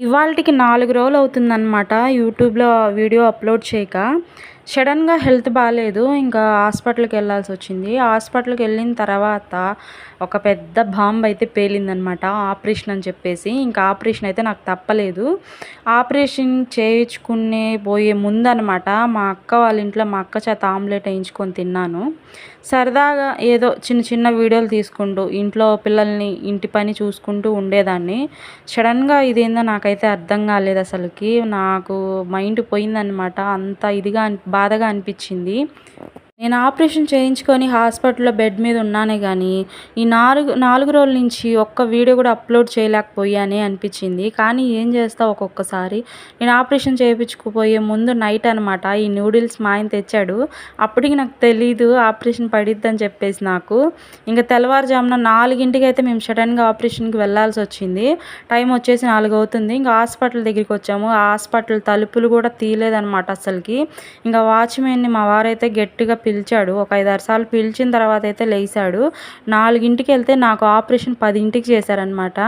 ఇవాళకి నాలుగు రోజులు అవుతుందన్నమాట యూట్యూబ్లో వీడియో అప్లోడ్ చేయక. సడన్గా హెల్త్ బాగాలేదు ఇంకా హాస్పిటల్కి వెళ్ళాల్సి వచ్చింది. హాస్పిటల్కి వెళ్ళిన తర్వాత ఒక పెద్ద బాంబు అయితే పేలిందనమాట. ఆపరేషన్ అని చెప్పేసి. ఇంకా ఆపరేషన్ అయితే నాకు తప్పలేదు. ఆపరేషన్ చేయించుకునే పోయే ముందనమాట మా అక్క వాళ్ళ ఇంట్లో మా అక్క చేత ఆమ్లెట్ వేయించుకొని తిన్నాను. సరదాగా ఏదో చిన్న చిన్న వీడియోలు తీసుకుంటూ ఇంట్లో పిల్లల్ని ఇంటి పని చూసుకుంటూ ఉండేదాన్ని. సడన్గా ఇదేందో నాకైతే అర్థం కాలేదు అసలుకి. నాకు మైండ్ పోయిందనమాట. అంత ఇదిగా బాధగా అనిపించింది. నేను ఆపరేషన్ చేయించుకొని హాస్పిటల్లో బెడ్ మీద ఉన్నానే కానీ ఈ నాలుగు నాలుగు రోజుల నుంచి ఒక్క వీడియో కూడా అప్లోడ్ చేయలేకపోయానే అనిపించింది. కానీ ఏం చేస్తా ఒక్కొక్కసారి? నేను ఆపరేషన్ చేయించుకుపోయే ముందు నైట్ అనమాట ఈ నూడిల్స్ మా ఆయన తెచ్చాడు. అప్పటికి నాకు తెలీదు ఆపరేషన్ పడిద్దని చెప్పేసి నాకు. ఇంకా తెల్లవారుజామున నాలుగింటికి అయితే మేము సడన్గా ఆపరేషన్కి వెళ్ళాల్సి వచ్చింది. టైం వచ్చేసి నాలుగు అవుతుంది. ఇంకా హాస్పిటల్ దగ్గరికి వచ్చాము. ఆ హాస్పిటల్ తలుపులు కూడా తీయలేదనమాట అసలుకి. ఇంకా వాచ్మెన్ని మా వారైతే గట్టిగా పిలిచాడు. ఒక ఐదారు సార్లు పిలిచిన తర్వాత అయితే లేచాడు. నాలుగింటికి వెళ్తే నాకు ఆపరేషన్ పదింటికి చేశారనమాట